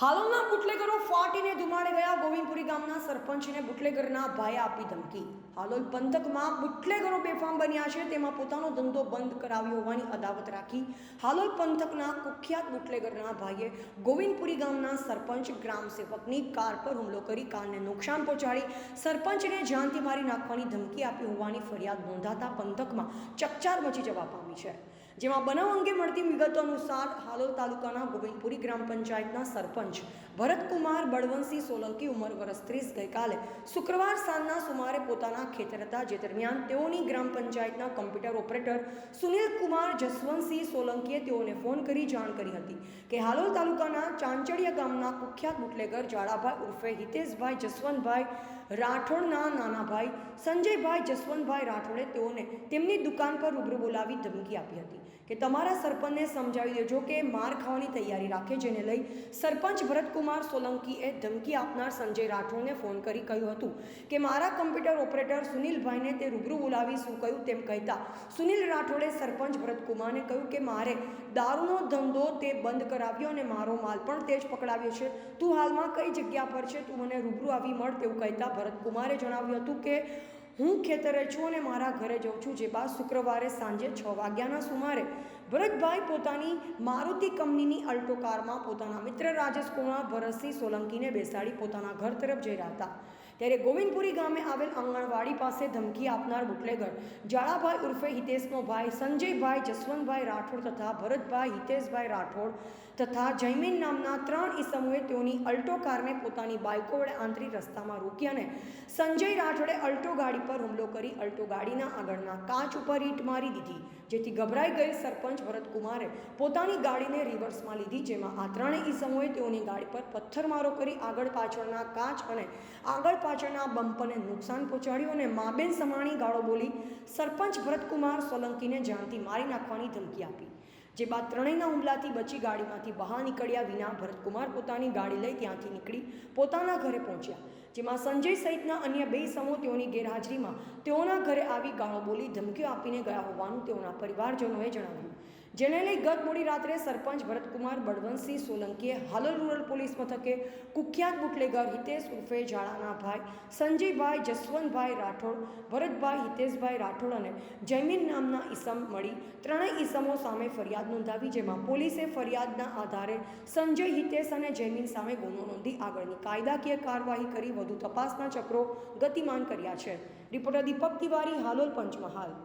હાલોલના બુટલેગરો ફાટીને ધુમાડે ગયા ગોવિંદપુરી ગામના સરપંચને બુટલેગરના ભાઈ આપી ધમકી. હાલોલ પંથકમાં બુટલેગરો બેફામ બન્યા છે, તેમાં પોતાનો ધંધો બંધ કરાવ્યો હોવાની અદાવત રાખી હાલોલ પંથકના કુખ્યાત બુટલેગરના ભાઈએ ગોવિંદપુરી ગામના સરપંચ, ગ્રામ સેવકની કાર પર હુમલો કરી કારને નુકસાન પહોંચાડી સરપંચને જાનથી મારી નાખવાની ધમકી આપી હોવાની ફરિયાદ નોંધાતા પંથકમાં ચકચાર મચી જવા પામી છે. જેમાં બનાવ અંગે મળતી વિગતો અનુસાર હાલોલ તાલુકાના ગોવિંદપુરી ગ્રામ પંચાયતના સરપંચ ભરતકુમાર બળવંતસિંહ સોલંકી ઉંમર વર્ષ ત્રીસ ગઈકાલે શુક્રવાર સાંજના સુમારે પોતાના ખેતર હતા. જે દરમિયાન તેઓની ગ્રામ પંચાયતના કમ્પ્યુટર ઓપરેટર સુનિલ કુમાર જસવંતસિંહ સોલંકીએ તેઓને ફોન કરી જાણ કરી હતી કે હાલોલ તાલુકાના ચાંચડિયા ગામના કુખ્યાત બુટલેગર જાડાભાઈ ઉર્ફે હિતેશભાઈ જસવંતભાઈ રાઠોડના નાના ભાઈ સંજયભાઈ, જસવંતભાઈ રાઠોડે તેઓને તેમની દુકાન પર રૂબરૂ બોલાવી ધમકી આપી હતી કે તમારા સરપંચને સમજાવી દેજો કે માર ખાવાની તૈયારી રાખે જેને લઈ સરપંચ ભરતકુમાર સોલંકીએ ધમકી આપનાર સંજય રાઠોડને ફોન કરી કહ્યું હતું કે મારા કમ્પ્યુટર ઓપરેટર સુનિલભાઈને તે રૂબરૂ બોલાવી શું કહ્યું તેમ કહેતા સુનિલ રાઠોડે સરપંચ ભરતકુમારને કહ્યું કે મારે દારૂનો ધંધો તે બંધ કરાવ્યો અને મારો માલ પણ તે જ પકડાવ્યો છે. તું હાલમાં કઈ જગ્યા પર છે? તું મને રૂબરૂ આવી મળ તેવું કહેતા ભરતકુમારે જણાવ્યું હતું કે, હું ખેતરે છું અને મારા ઘરે જઉં છું. જે બાદ શુક્રવારે સાંજે છ વાગ્યાના સુમારે ભરતભાઈ પોતાની મારુતિ કંપનીની અલ્ટો કારમાં પોતાના મિત્ર રાજેશ કુમાર ભરતસિંહ સોલંકીને બેસાડી પોતાના ઘર તરફ જઈ રહ્યા હતા. ત્યારે ગોવિંદપુરી ગામે આવેલ આંગણવાડી પાસે ધમકી આપનાર બુટલેગર જાળાભાઈ ઉર્ફે હિતેશનો ભાઈ, સંજયભાઈ જસવંતભાઈ રાઠોડ તથા ભરતભાઈ હિતેશભાઈ રાઠોડ તથા જયમીન નામના ત્રણ ઈસમોએ તેઓની અલ્ટો કારને પોતાની બાઇકો વડે આંતરિક રસ્તામાં રોકી અને સંજય રાઠોડે અલ્ટો ગાડી પર હુમલો કરી અલ્ટો ગાડીના આગળના કાચ ઉપર ઈંટ મારી દીધી. જેથી ગભરાઈ ગયેલ સરપંચ ભરતકુમારે પોતાની ગાડીને રિવર્સમાં લીધી, જેમાં આ ત્રણેય ઈસમોએ તેઓની ગાડી પર પથ્થરમારો કરી આગળ પાછળના કાચ અને આગળ પાછળના બમ્પરને નુકસાન પહોંચાડ્યું અને માબેન સમાણી ગાળો બોલી સરપંચ ભરતકુમાર સોલંકીને જાનથી મારી નાખવાની ધમકી આપી. જે બાદ ત્રણેયના હુમલાથી બચી ગાડીમાંથી બહાર નીકળ્યા વિના ભરતકુમાર પોતાની ગાડી લઈ ત્યાંથી નીકળી પોતાના ઘરે પહોંચ્યા. જેમાં સંજય સહિતના અન્ય બે સમૂહ તેઓની ગેરહાજરીમાં તેઓના ઘરે આવી ગાળો બોલી ધમકીઓ આપીને ગયા હોવાનું તેઓના પરિવારજનોએ જણાવ્યું. જેને લઈ ગત મોડી રાત્રે સરપંચ ભરતકુમાર બળવંતસિંહ સોલંકીએ હાલોલ રૂરલ પોલીસ મથકે કુખ્યાત બુટલેગર હિતેશ ઉર્ફે જાળાના ભાઈ, સંજયભાઈ, જસવંતભાઈ રાઠોડ, ભરતભાઈ, હિતેશભાઈ રાઠોડ અને જયમીન નામના ઈસમ મળી ત્રણેય ઈસમો સામે ફરિયાદ નોંધાવી, જેમાં પોલીસે ફરિયાદના આધારે સંજય, હિતેશ અને જયમીન સામે ગુનો નોંધી આગળની કાયદાકીય કાર્યવાહી કરી વધુ તપાસના ચક્રો ગતિમાન કર્યા છે. રિપોર્ટર દીપક તિવારી હાલોલ પંચમહાલ.